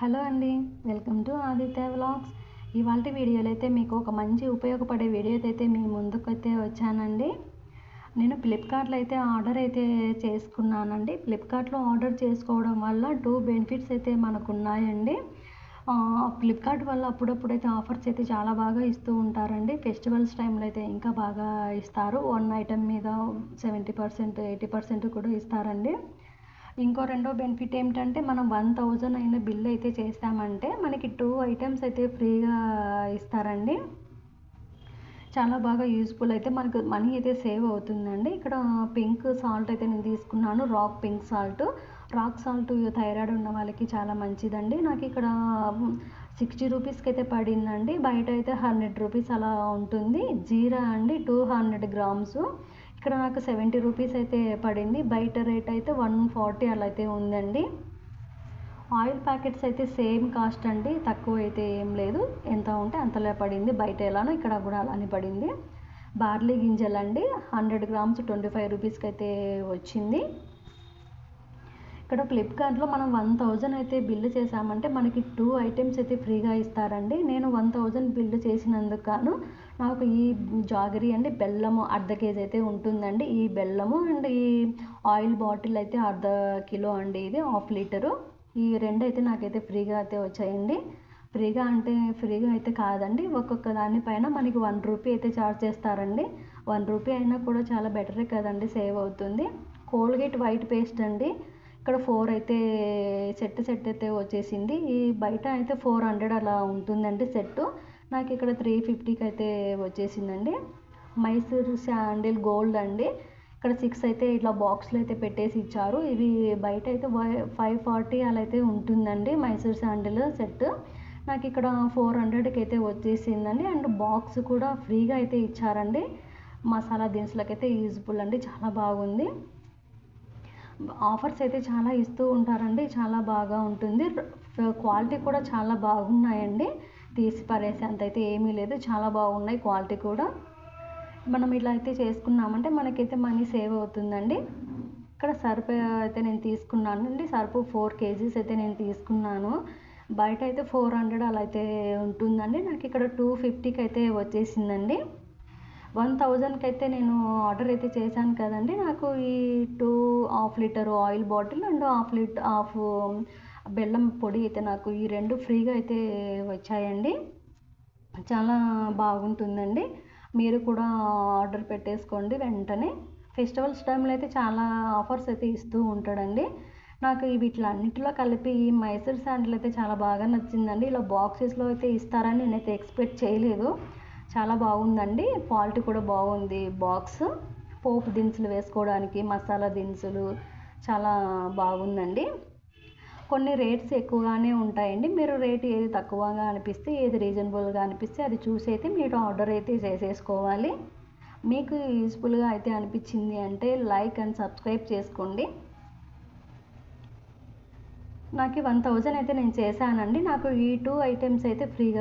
Hello అండి welcome to Aditya vlogs. ఇవాళ వీడియోలో అయితే మీకు ఒక మంచి ఉపయోగపడే వీడియో అయితే మీ ముందుకైతే వచ్చానండి. నేను ఫ్లిప్కార్ట్లో అయితే ఆర్డర్ అయితే చేసుకున్నానండి. ఫ్లిప్కార్ట్లో ఆర్డర్ చేసుకోవడం వల్ల టూ బెనిఫిట్స్ అయితే మనకు ఉన్నాయండి ఫ్లిప్కార్ట్ వల్ల అప్పుడప్పుడు అయితే ఆఫర్స్ అయితే చాలా బాగా ఇస్తూ ఉంటారండి. ఫెస్టివల్స్ టైంలో అయితే ఇంకా బాగా ఇస్తారు. వన్ ఐటెం మీద సెవెంటీ పర్సెంట్ ఎయిటీ పర్సెంట్ కూడా ఇస్తారండి. ఇంకో రెండో బెనిఫిట్ ఏమిటంటే మనం వన్ థౌజండ్ అయిన బిల్ అయితే చేస్తామంటే మనకి టూ ఐటమ్స్ అయితే ఫ్రీగా ఇస్తారండి. చాలా బాగా యూస్ఫుల్ అయితే మనకు మనీ అయితే సేవ్ అవుతుందండి. ఇక్కడ పింక్ సాల్ట్ అయితే నేను తీసుకున్నాను rock pink salt rock salt thyroid ఉన్న వాళ్ళకి చాలా మంచిదండి. నాకు ఇక్కడ సిక్స్టీ రూపీస్కి అయితే పడిందండి. బయట అయితే హండ్రెడ్ రూపీస్ అలా ఉంటుంది. జీరా అండి టూ హండ్రెడ్ గ్రామ్స్ ఇక్కడ నాకు సెవెంటీ రూపీస్ అయితే పడింది. బయట రేట్ అయితే వన్ ఫార్టీ అలా అయితే ఉందండి. ఆయిల్ ప్యాకెట్స్ అయితే సేమ్ కాస్ట్ అండి. తక్కువ అయితే ఏం లేదు. ఎంత ఉంటే అంతలో పడింది. బయట ఎలానో ఇక్కడ కూడా అలానే పడింది. బార్లీ గింజలండి. హండ్రెడ్ గ్రామ్స్ ట్వంటీ ఫైవ్ రూపీస్కి అయితే వచ్చింది. ఇక్కడ ఫ్లిప్కార్ట్లో మనం వన్ థౌజండ్ అయితే బిల్లు చేసామంటే మనకి టూ ఐటమ్స్ అయితే ఫ్రీగా ఇస్తారండి. నేను వన్ థౌజండ్ బిల్లు చేసినందుకు గాను నాకు ఈ జాగరీ అండి బెల్లము అర్ధ కేజీ అయితే ఉంటుందండి. ఈ బెల్లము అండ్ ఈ ఆయిల్ బాటిల్ అయితే అర్ధ కిలో అండి ఇది హాఫ్ లీటరు. ఈ రెండు అయితే నాకైతే ఫ్రీగా అయితే వచ్చాయండి. ఫ్రీగా అంటే ఫ్రీగా అయితే కాదండి. ఒక్కొక్క దానిపైన మనకి వన్ రూపీ అయితే ఛార్జ్ చేస్తారండి. వన్ రూపీ అయినా కూడా చాలా బెటరే కదండి సేవ్ అవుతుంది. కోల్గేట్ వైట్ పేస్ట్ అండి. ఇక్కడ ఫోర్ అయితే సెట్ సెట్ అయితే వచ్చేసింది. ఈ బయట అయితే ఫోర్ హండ్రెడ్ అలా ఉంటుందండి సెట్. నాకు ఇక్కడ త్రీ ఫిఫ్టీకి అయితే వచ్చేసిందండి. మైసూర్ శాండిల్ గోల్డ్ అండి. ఇక్కడ సిక్స్ అయితే ఇట్లా బాక్స్లో అయితే పెట్టేసి ఇచ్చారు. ఇవి బయట అయితే ఫైవ్ ఫార్టీ అలా అయితే ఉంటుందండి మైసూర్ శాండిల్ సెట్. నాకు ఇక్కడ ఫోర్ హండ్రెడ్కి అయితే వచ్చేసిందండి. అండ్ బాక్స్ కూడా ఫ్రీగా అయితే ఇచ్చారండి. మసాలా దినుసులకైతే యూజ్ఫుల్ అండి. చాలా బాగుంది. ఆఫర్స్ అయితే చాలా ఇస్తూ ఉంటారండి చాలా బాగా ఉంటుంది. క్వాలిటీ కూడా చాలా బాగున్నాయండి. తీసి పడేసేంత అయితే ఏమీ లేదు చాలా బాగున్నాయి క్వాలిటీ కూడా. మనం ఇలా అయితే చేసుకున్నామంటే మనకైతే మనీ సేవ్ అవుతుందండి. ఇక్కడ సర్ఫ్ అయితే నేను తీసుకున్నాను అండి సర్ఫ్ ఫోర్ కేజీస్ అయితే నేను తీసుకున్నాను. బయట అయితే ఫోర్ హండ్రెడ్ అలా అయితే ఉంటుందండి. నాకు ఇక్కడ టూ ఫిఫ్టీకి అయితే వచ్చేసిందండి. వన్ థౌజండ్కి అయితే నేను ఆర్డర్ అయితే చేశాను కదండి. నాకు ఈ two half litre oil bottle and half litre half బెల్లం పొడి అయితే నాకు ఈ రెండు ఫ్రీగా అయితే వచ్చాయండి. చాలా బాగుంటుందండి. మీరు కూడా ఆర్డర్ పెట్టేసుకోండి వెంటనే. ఫెస్టివల్స్ టైంలో అయితే చాలా ఆఫర్స్ అయితే ఇస్తూ ఉంటాడండి. నాకు వీటిలన్నిటిలో కలిపి ఈ మైసూర్ శాండిల్ అయితే చాలా బాగా నచ్చిందండి. ఇలా బాక్సెస్లో అయితే ఇస్తారని నేనైతే ఎక్స్పెక్ట్ చేయలేదు. చాలా బాగుందండి. క్వాలిటీ కూడా బాగుంది బాక్స్. పోపు దినుసులు వేసుకోవడానికి మసాలా దినుసులు చాలా బాగుందండి. కొన్ని రేట్స్ ఎక్కువగానే ఉంటాయండి. మీరు రేట్ ఏది తక్కువగా అనిపిస్తే ఏది రీజనబుల్గా అనిపిస్తే అది చూసి అయితే మీరు ఆర్డర్ అయితే చేసేసుకోవాలి. మీకు యూస్ఫుల్గా అయితే అనిపించింది అంటే లైక్ అండ్ సబ్స్క్రైబ్ చేసుకోండి. నాకు వన్ థౌజండ్ అయితే నేను చేశానండి. నాకు ఈ టూ ఐటమ్స్ అయితే ఫ్రీగా